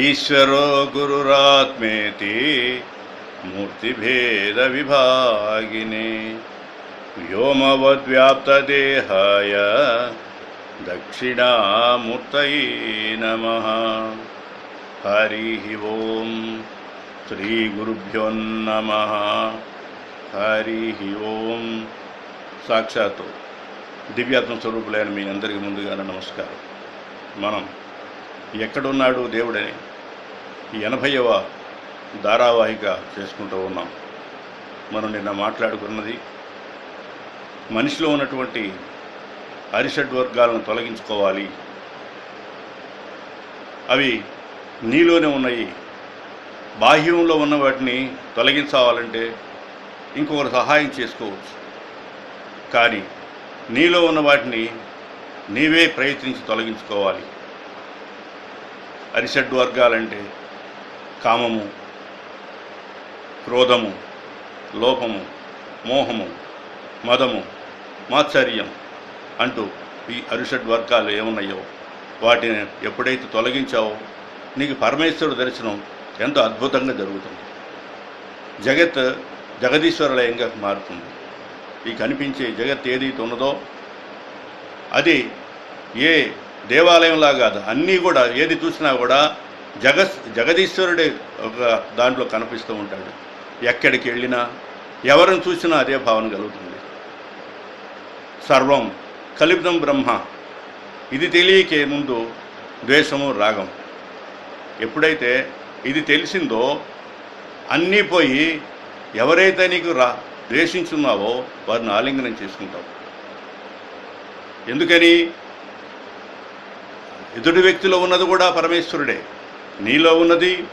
ఈశ్వరో గురురాత్మేతి మూర్తిభేద విభాగినే వ్యోమవద్వ్యాప్తదేహాయ దక్షిణామూర్తయే నమ హరి ఓం శ్రీ గురుభ్యో నమ హరి ఓం సాక్షాత్తు దివ్యాత్మ స్వరూపులైన మీ అందరికీ ముందుగానే నమస్కారం మనం ఎక్కడున్నాడు దేవుడని ఎనభైవ ధారావాహిక చేసుకుంటూ ఉన్నాం. మనం నిన్న మాట్లాడుకున్నది మనిషిలో ఉన్నటువంటి అరిషడ్ వర్గాలను తొలగించుకోవాలి. అవి నీలోనే ఉన్నాయి. బాహ్యంలో ఉన్న వాటిని తొలగించాలంటే ఇంకొకరు సహాయం చేసుకోవచ్చు. కానీ నీలో ఉన్న వాటిని నీవే ప్రయత్నించి తొలగించుకోవాలి. అరిషడ్ వర్గాలంటే కామము క్రోధము లోపము మోహము మదము మాత్సర్యం అంటూ ఈ అరిషడ్ వర్గాలు ఏమున్నాయో వాటిని ఎప్పుడైతే తొలగించావో నీకు పరమేశ్వరుడు దర్శనం ఎంతో అద్భుతంగా జరుగుతుంది. జగత్ జగదీశ్వరలయంగా మారుతుంది. ఈ కనిపించే జగత్ ఏదైతే ఉన్నదో అది ఏ దేవాలయంలా కాదు అన్నీ కూడా ఏది చూసినా కూడా జగ జగదీశ్వరుడే ఒక దాంట్లో కనిపిస్తూ ఉంటాడు. ఎక్కడికి వెళ్ళినా ఎవరిని చూసినా అదే భావన కలుగుతుంది. సర్వం కలిపితం బ్రహ్మ. ఇది తెలియకే ముందు ద్వేషము రాగం. ఎప్పుడైతే ఇది తెలిసిందో అన్నీ పోయి ఎవరైతే నీకు రా ద్వేషించున్నావో వారిని ఆలింగనం చేసుకుంటావు. ఎందుకని? ఎదుటి వ్యక్తిలో ఉన్నది కూడా పరమేశ్వరుడే. నీలో ఉన్నది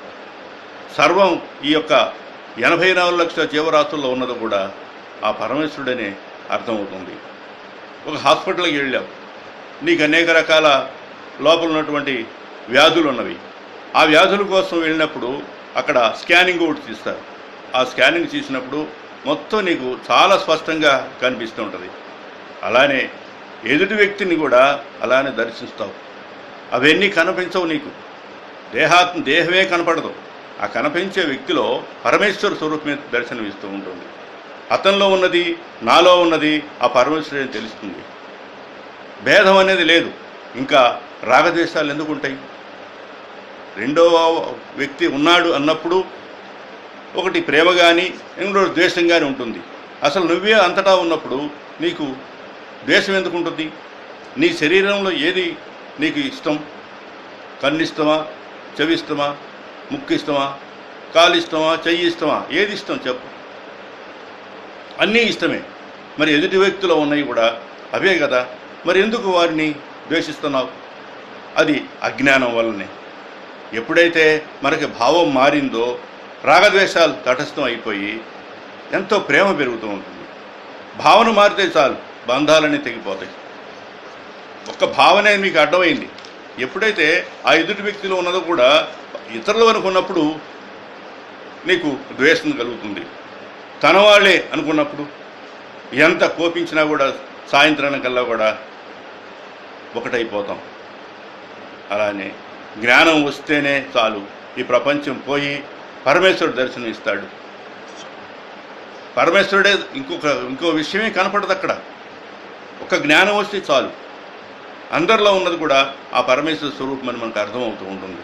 సర్వం ఈ యొక్క ఎనభై నాలుగు లక్షల జీవరాశుల్లో ఉన్నది కూడా ఆ పరమేశ్వరుడనే అర్థమవుతుంది. ఒక హాస్పిటల్కి వెళ్ళావు నీకు అనేక రకాల లోపల ఉన్నటువంటి వ్యాధులు ఉన్నవి. ఆ వ్యాధుల కోసం వెళ్ళినప్పుడు అక్కడ స్కానింగ్ ఒకటి తీస్తారు. ఆ స్కానింగ్ చేసినప్పుడు మొత్తం నీకు చాలా స్పష్టంగా కనిపిస్తూ ఉంటుంది. అలానే ఎదుటి వ్యక్తిని కూడా అలానే దర్శిస్తావు. అవన్నీ కనిపించవు నీకు. దేహాత్మ దేహమే కనపడదు. ఆ కనిపించే వ్యక్తిలో పరమేశ్వర స్వరూపమే దర్శనం ఇస్తూ ఉంటుంది. అతనిలో ఉన్నది నాలో ఉన్నది ఆ పరమేశ్వరుని తెలుస్తుంది. భేదం అనేది లేదు. ఇంకా రాగద్వేషాలు ఎందుకు ఉంటాయి? రెండవ వ్యక్తి ఉన్నాడు అన్నప్పుడు ఒకటి ప్రేమ కానీ ఇంకో ద్వేషం కానీ ఉంటుంది. అసలు నువ్వే అంతటా ఉన్నప్పుడు నీకు ద్వేషం ఎందుకు ఉంటుంది? నీ శరీరంలో ఏది నీకు ఇష్టం. కన్ను ఇష్టమా చెవి ఇష్టమా ముక్కు ఇష్టమా కాలు ఇష్టమా చెయ్యి ఇష్టమా ఏది ఇష్టం చెప్పు. అన్నీ ఇష్టమే. మరి ఎదుటి వ్యక్తిలో ఉన్నాయి కూడా అవే కదా. మరి ఎందుకు వారిని ద్వేషిస్తున్నావు? అది అజ్ఞానం వల్లనే. ఎప్పుడైతే మనకి భావం మారిందో రాగద్వేషాలు తటస్థం అయిపోయి ఎంతో ప్రేమ పెరుగుతూ ఉంటుంది. భావన మారితే చాలు బంధాలన్నీ తెగిపోతాయి. ఒక్క భావనే మీకు అడ్డమైంది ఎప్పుడైతే ఆ ఎదుటి వ్యక్తిలో ఉన్నదో కూడా ఇతరులు అనుకున్నప్పుడు నీకు ద్వేషం కలుగుతుంది. తన వాళ్ళే అనుకున్నప్పుడు ఎంత కోపించినా కూడా సాయంత్రానికల్లా కూడా ఒకటైపోతాం. అలానే జ్ఞానం వస్తేనే చాలు. ఈ ప్రపంచం పోయి పరమేశ్వరుడు దర్శనం ఇస్తాడు పరమేశ్వరుడే ఇంకొక ఇంకో విషయమే కనపడదు అక్కడ ఒక జ్ఞానం వస్తే చాలు. అందరిలో ఉన్నది కూడా ఆ పరమేశ్వర స్వరూపం అని మనకు అర్థమవుతూ ఉంటుంది.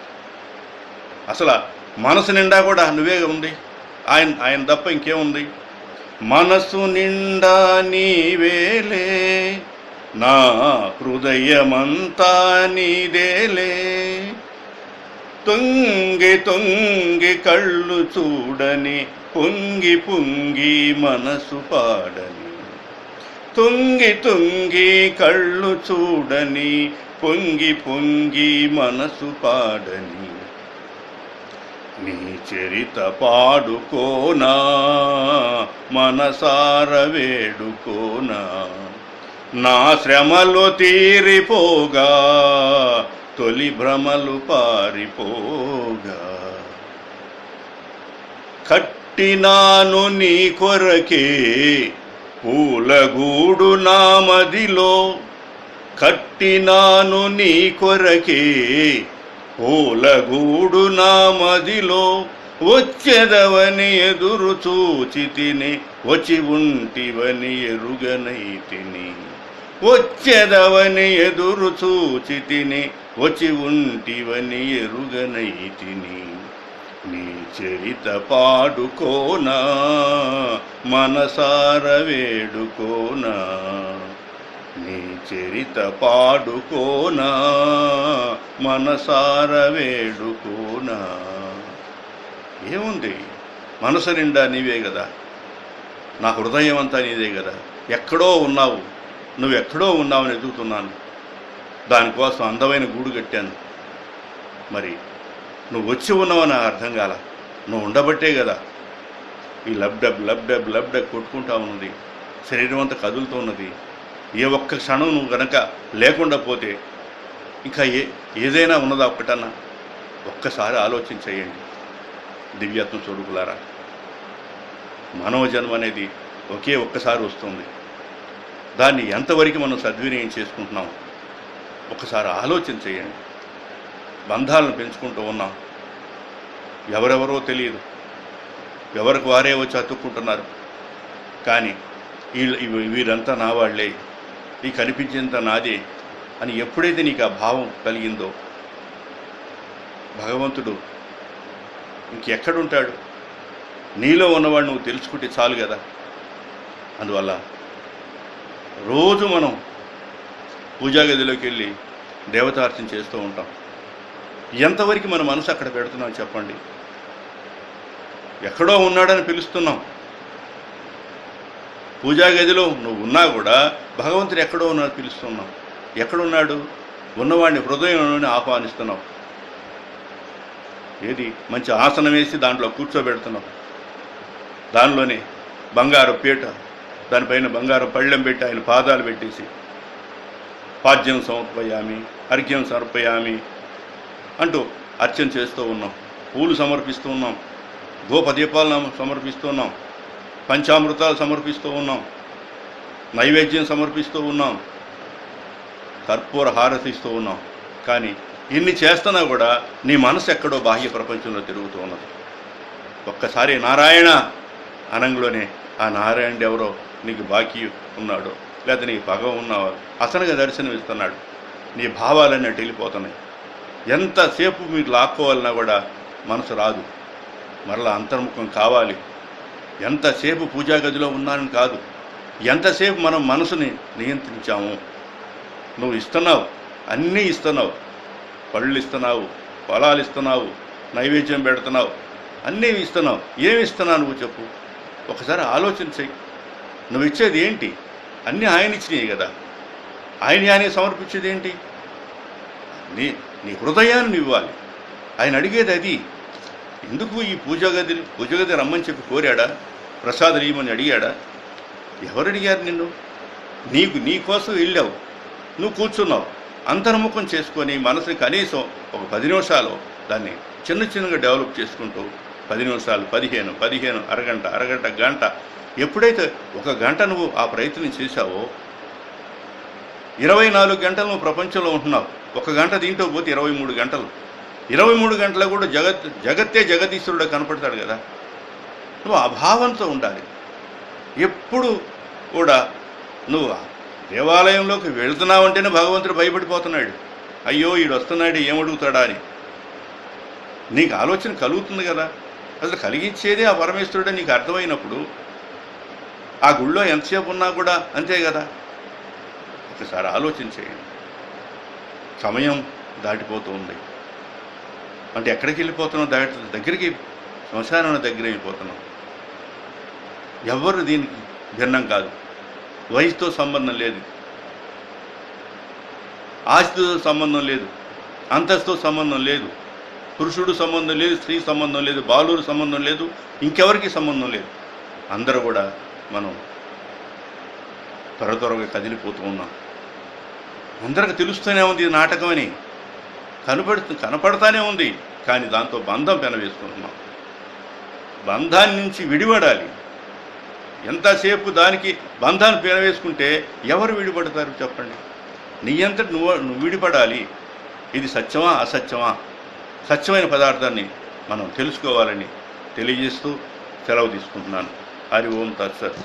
అసలు మనసు నిండా కూడా నువ్వే ఉంది. ఆయన ఆయన తప్ప ఇంకేముంది? మనసు నిండా నీవేలే నా హృదయమంతా నీదేలే తొంగి తొంగి కళ్ళు చూడని పొంగి పొంగి మనసు పాడని తుంగి తుంగి కళ్ళు చూడని పొంగి పొంగి మనసు పాడని. నీ చరిత పాడుకోనా మనసార వేడుకోనా. నా శ్రమలు తీరిపోగా తొలి భ్రమలు పారిపోగా. కట్టినాను నీ కొరకే పూలగూడు నామదిలో కట్టినాను నీ కొరకే. పూలగూడు నామదిలో వచ్చెదవని ఎదురు చూచి తిని వచ్చి ఉంటివని ఎరుగనైతిని. వచ్చెదవని ఎదురు చూచి తిని వచ్చి ఉంటివని ఎరుగనైతిని. నీ చరిత పాడుకోనా మనసార వేడుకోనా. నీ చరిత పాడుకోనా మనసార వేడుకోనా. ఏముంది? మనసు నిండా నీవే కదా. నా హృదయం అంతా నీదే కదా. ఎక్కడో ఉన్నావు. నువ్వు ఎక్కడో ఉన్నావని ఎదుగుతున్నాను. దానికోసం అందమైన గూడు కట్టాను. మరి నువ్వు వచ్చి ఉన్నావని నాకు అర్థం కాల. నువ్వు ఉండబట్టే కదా. ఈ లబ్డబ్ లబ్డబ్ లబ్డబ్ కొట్టుకుంటా ఉన్నది. శరీరం అంతా కదులుతూ ఉన్నది. ఏ ఒక్క క్షణం నువ్వు గనక లేకుండా పోతే ఇంకా ఏ ఏదైనా ఉన్నదా ఒక్కటన్నా? ఒక్కసారి ఆలోచించేయండి. దివ్యాత్మ చూడుకులారా మనోజన్మ జన్మ అనేది ఒకే ఒక్కసారి వస్తుంది. దాన్ని ఎంతవరకు మనం సద్వినియోగం చేసుకుంటున్నాం? ఒకసారి ఆలోచన చేయండి. బంధాలను పెంచుకుంటూ ఉన్నాం. ఎవరెవరో తెలియదు. ఎవరికి వారే వచ్చి అతుక్కుంటున్నారు. కానీ వీళ్ళు వీరంతా నా వాళ్ళే. ఈ కనిపించేంత నాదే అని ఎప్పుడైతే నీకు ఆ భావం కలిగిందో భగవంతుడు ఇంకెక్కడుంటాడు? నీలో ఉన్నవాడు నువ్వు తెలుసుకుంటే చాలు కదా. అందువల్ల రోజు మనం పూజా గదిలోకి వెళ్ళి దేవతార్చన చేస్తూ ఉంటాం. ఎంతవరకు మన మనసు అక్కడ పెడుతున్నాం చెప్పండి? ఎక్కడో ఉన్నాడని పిలుస్తున్నాం. పూజా గదిలో నువ్వు ఉన్నా కూడా భగవంతుడు ఎక్కడో ఉన్నాడు పిలుస్తున్నాం. ఎక్కడున్నాడు? ఉన్నవాడిని హృదయంలోనే ఆహ్వానిస్తున్నాం. ఏది? మంచి ఆసనం వేసి దాంట్లో కూర్చోబెడుతున్నాం. దానిలోనే బంగారు పీట దానిపైన బంగారు పళ్ళెం పెట్టి ఆయన పాదాలు పెట్టేసి పాద్యం సమర్పయామి అర్ఘ్యం సమర్పయామి అంటూ అర్చన చేస్తూ ఉన్నాం. పూలు సమర్పిస్తూ ఉన్నాం. ధూపదీపాలను సమర్పిస్తూ ఉన్నాం. పంచామృతాలు సమర్పిస్తూ ఉన్నాం. నైవేద్యం సమర్పిస్తూ ఉన్నాం. కర్పూర హారతిస్తూ ఉన్నాం. కానీ ఇన్ని చేస్తున్నా కూడా నీ మనసు ఎక్కడో బాహ్య ప్రపంచంలో తిరుగుతూ ఉన్నది. ఒక్కసారి నారాయణ అనంలోనే ఆ నారాయణుడు ఎవరో నీకు బాకీ ఉన్నాడు లేదా నీకు పగ ఉన్నావో అతనిగా దర్శనం ఇస్తున్నాడు నీ భావాలన్నీ అటు వెళ్ళిపోతున్నాయి ఎంతసేపు మీరు లాక్కోవాలన్నా కూడా మనసు రాదు. మరలా అంతర్ముఖం కావాలి. ఎంతసేపు పూజా గదిలో ఉన్నానని కాదు. ఎంతసేపు మనం మనసుని నియంత్రించాము. నువ్వు ఇస్తున్నావు. అన్నీ ఇస్తున్నావు. పళ్ళు ఇస్తున్నావు. పొలాలు ఇస్తున్నావు. నైవేద్యం పెడుతున్నావు. అన్నీ ఇస్తున్నావు. ఏమి ఇస్తున్నావు నువ్వు చెప్పు. ఒకసారి ఆలోచన చెయ్యి. నువ్వు ఇచ్చేది ఏంటి? అన్నీ ఆయన ఇచ్చినాయి కదా. ఆయన ఆయన సమర్పించేది ఏంటి? నీ నీ హృదయాన్ని ఇవ్వాలి. ఆయన అడిగేది అది ఎందుకు ఈ పూజ పూజగది రమ్మని చెప్పి కోరాడా? ప్రసాదం ఇవ్వమని అడిగాడా? ఎవరు అడిగారు నిన్ను? నీకు నీకోసం వెళ్ళావు. నువ్వు కూర్చున్నావు. అంతర్ముఖం చేసుకొని మనసుని కనీసం ఒక పది నిమిషాలు దాన్ని చిన్న చిన్నగా డెవలప్ చేసుకుంటూ పది నిమిషాలు పదిహేను పదిహేను అరగంట అరగంట గంట ఎప్పుడైతే ఒక గంట నువ్వు ఆ ప్రయత్నం చేశావో ఇరవై నాలుగు గంటలు నువ్వు ప్రపంచంలో ఉంటున్నావు. ఒక గంట దీంట్లో పోతే ఇరవై మూడు గంటలు. ఇరవై మూడు గంటల కూడా జగత్ జగత్తే జగదీశ్వరుడు కనపడతాడు కదా. నువ్వు అభావంతో ఉండాలి. ఎప్పుడు కూడా నువ్వు దేవాలయంలోకి వెళుతున్నావంటేనే భగవంతుడు భయపడిపోతున్నాడు. అయ్యో ఈడు వస్తున్నాడు ఏమడుగుతాడా అని. నీకు ఆలోచన కలుగుతుంది కదా. అసలు కలిగించేదే ఆ పరమేశ్వరుడే నీకు అర్థమైనప్పుడు. ఆ గుళ్ళో ఎంతసేపు ఉన్నా కూడా అంతే కదా. ఒకసారి ఆలోచించేయండి. సమయం దాటిపోతూ ఉంది అంటే ఎక్కడికి వెళ్ళిపోతున్నాం దాటి దగ్గరికి శ్మశానం దగ్గర వెళ్ళిపోతున్నాం ఎవరు దీనికి భిన్నం కాదు. వయసుతో సంబంధం లేదు. ఆస్తితో సంబంధం లేదు. అంతస్తుతో సంబంధం లేదు. పురుషుడు సంబంధం లేదు స్త్రీ సంబంధం లేదు బాలురు సంబంధం లేదు ఇంకెవరికి సంబంధం లేదు. అందరూ కూడా మనం త్వర త్వరగా కదిలిపోతూ ఉన్నాం. అందరికి తెలుస్తూనే ఉంది ఇది నాటకమని కనపడుతు కనపడతానే ఉంది కానీ దాంతో బంధం పెనవేసుకుంటున్నాం. బంధాన్ని నుంచి విడిపడాలి. ఎంతసేపు దానికి బంధాన్ని పెనవేసుకుంటే ఎవరు విడిపడతారు చెప్పండి. నీ అంతటి నువ్వు నువ్వు విడిపడాలి. ఇది సత్యమా అసత్యమా? సత్యమైన పదార్థాన్ని మనం తెలుసుకోవాలని తెలియజేస్తూ సెలవు తీసుకుంటున్నాను. హరి ఓం తత్సత్